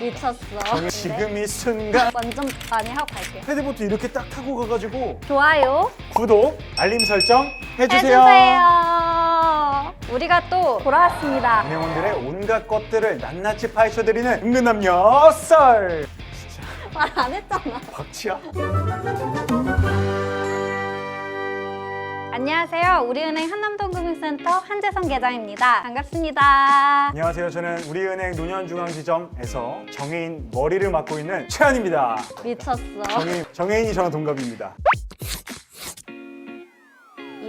미쳤어. 지금 이 순간 완전 많이 하고 갈게요. 헤드보트 이렇게 딱 타고 가가지고 좋아요. 구독, 알림 설정 해주세요. 해주세요. 우리가 또 돌아왔습니다. 은행원들의 온갖 것들을 낱낱이 파헤쳐드리는 은근남녀 썰. 진짜 말안 했잖아. 박치야. 안녕하세요. 우리은행 한남동금융센터 한재성 계장입니다. 반갑습니다. 안녕하세요. 저는 우리은행 노년중앙지점에서 정혜인 머리를 맡고 있는 최한입니다. 미쳤어. 정혜인, 정혜인이 저랑 동갑입니다.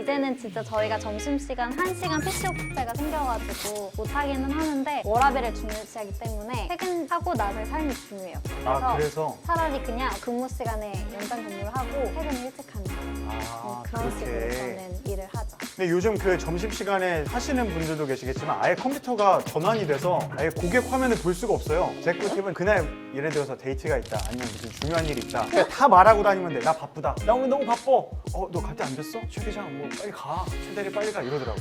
이제는 진짜 저희가 점심시간 1시간 PC 오프제가 생겨가지고 못하기는 하는데 워라벨을 중요시하기 때문에 퇴근하고 나서의 삶이 중요해요. 그래서, 아 그래서 차라리 그냥 근무 시간에 연장 근무를 하고 퇴근을 일찍 하는 아 음, 그런 식으로 그렇게. 저는 일을 하죠. 근데 요즘 그 점심 시간에 하시는 분들도 계시겠지만 아예 컴퓨터가 전환이 돼서 아예 고객 화면을 볼 수가 없어요. 제 꿀팁은 그날 예를 들어서 데이트가 있다 아니면 무슨 중요한 일이 있다 그냥 다 말하고 다니면 돼. 나 바쁘다. 나 오늘 너무 바빠. 어 너 갈 때 안 됐어? 최 기장 뭐 빨리 가. 최 대리 빨리 가 이러더라고.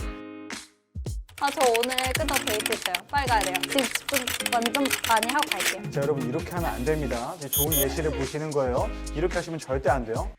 아, 저 오늘 끝나고 데이트 있어요. 빨리 가야 돼요. 지금 10분 완전 많이 하고 갈게요. 자 여러분 이렇게 하면 안 됩니다. 이제 좋은 예시를 보시는 거예요. 이렇게 하시면 절대 안 돼요.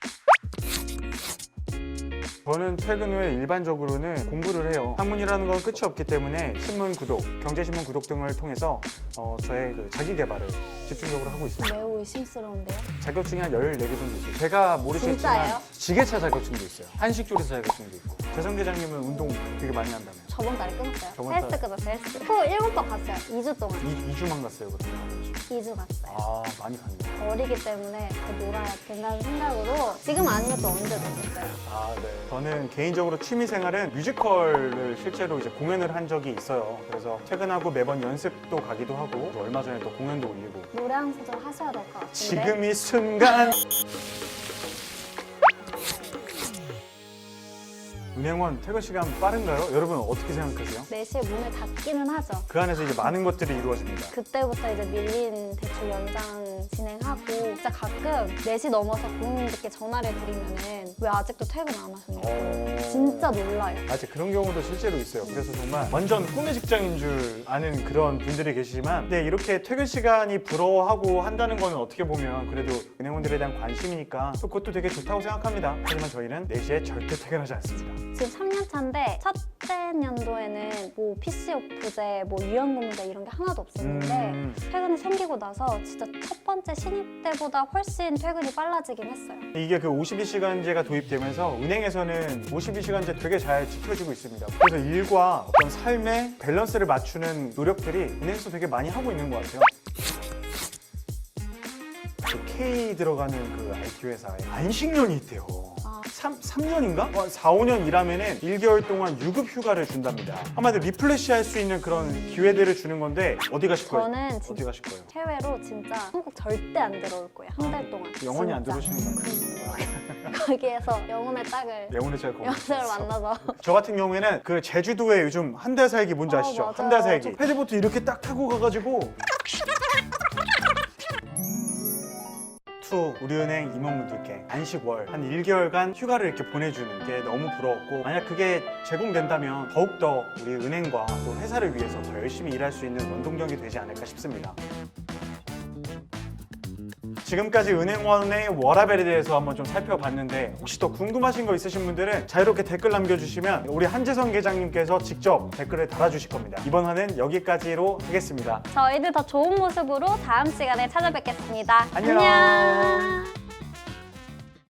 저는 퇴근 후에 일반적으로는 공부를 해요. 학문이라는 건 끝이 없기 때문에 신문 구독, 경제신문 구독 등을 통해서 어, 저의 그 자기 개발을 집중적으로 하고 있습니다. 매우 의심스러운데요. 자격증이 한 14개 정도 있어요. 제가 모르시겠지만 진짜예요? 지게차 자격증도 있어요. 한식조리사 자격증도 있고. 재성 대장님은 운동 되게 많이 한다며. 저번 달에 끊었어요. 저번 헬스 달에? 끊었어요, 헬스. 후 7번 갔어요. 2주 동안. 2, 주만 갔어요, 그러면. 2주 갔어요. 아, 많이 갔네. 어리기 때문에 더 놀아야 된다는 생각으로 지금 아니면 또 언제 됐어요. 아, 네. 저는 개인적으로 취미 생활은 뮤지컬을 실제로 이제 공연을 한 적이 있어요. 그래서 퇴근하고 매번 연습도 가기도 하고 또 얼마 전에 또 공연도 올리고 노래 한 소절 하셔야 될 것 같은데. 지금 이 순간 은행원 퇴근 시간 빠른가요? 여러분 어떻게 생각하세요? 4시에 문을 닫기는 하죠. 그 안에서 이제 많은 것들이 이루어집니다. 그때부터 이제 밀린 대출 연장 진행하고 진짜 가끔 4시 넘어서 고객님들께 전화를 드리면은 왜 아직도 퇴근 안 하셨냐고 어... 진짜 놀라요. 맞아 그런 경우도 실제로 있어요. 그래서 정말 완전 꿈의 직장인 줄 아는 그런 분들이 계시지만 근데 이렇게 퇴근 시간이 부러워하고 한다는 거는 어떻게 보면 그래도 은행원들에 대한 관심이니까 또 그것도 되게 좋다고 생각합니다. 하지만 저희는 4시에 절대 퇴근하지 않습니다. 지금 3년 차인데 첫째 년도에는 뭐 PC 오프제, 뭐 유연근무제 이런 게 하나도 없었는데 음, 퇴근이 생기고 나서 진짜 첫 번째 신입 때보다 훨씬 퇴근이 빨라지긴 했어요. 이게 그 52시간제가 도입되면서 은행에서는 52시간제 되게 잘 지켜지고 있습니다. 그래서 일과 어떤 삶의 밸런스를 맞추는 노력들이 은행에서 되게 많이 하고 있는 것 같아요. 그 K 들어가는 그 IT 회사에 안식년이 있대요. 아. 3, 3년인가? 4, 5년 일하면은 1개월 동안 유급 휴가를 준답니다. 한마디로 리플레시 할 수 있는 그런 기회들을 주는 건데 어디 가실 거예요? 저는 어디 진짜 가실 거예요? 해외로 진짜 한국 절대 안 들어올 거예요. 한 달 동안. 영원히 안 진짜. 들어오시는 거예요? 거기에서 영혼의 짝을 영혼의 잘 거기 여자를 만나서 저 같은 경우에는 그 제주도에 요즘 한 달 살기 뭔지 어, 아시죠? 맞아요. 한 달 살기. 저- 헤드보트 이렇게 딱 타고 가가지고 투 우리은행 임원분들께 안식월 한 1개월간 휴가를 이렇게 보내주는 게 너무 부러웠고 만약 그게 제공된다면 더욱더 우리 은행과 또 회사를 위해서 더 열심히 일할 수 있는 원동력이 되지 않을까 싶습니다. 지금까지 은행원의 워라벨에 대해서 한번 좀 살펴봤는데 혹시 더 궁금하신 거 있으신 분들은 자유롭게 댓글 남겨주시면 우리 한재성 계장님께서 직접 댓글을 달아주실 겁니다. 이번 화는 여기까지로 하겠습니다. 저희들 더 좋은 모습으로 다음 시간에 찾아뵙겠습니다. 안녕. 안녕.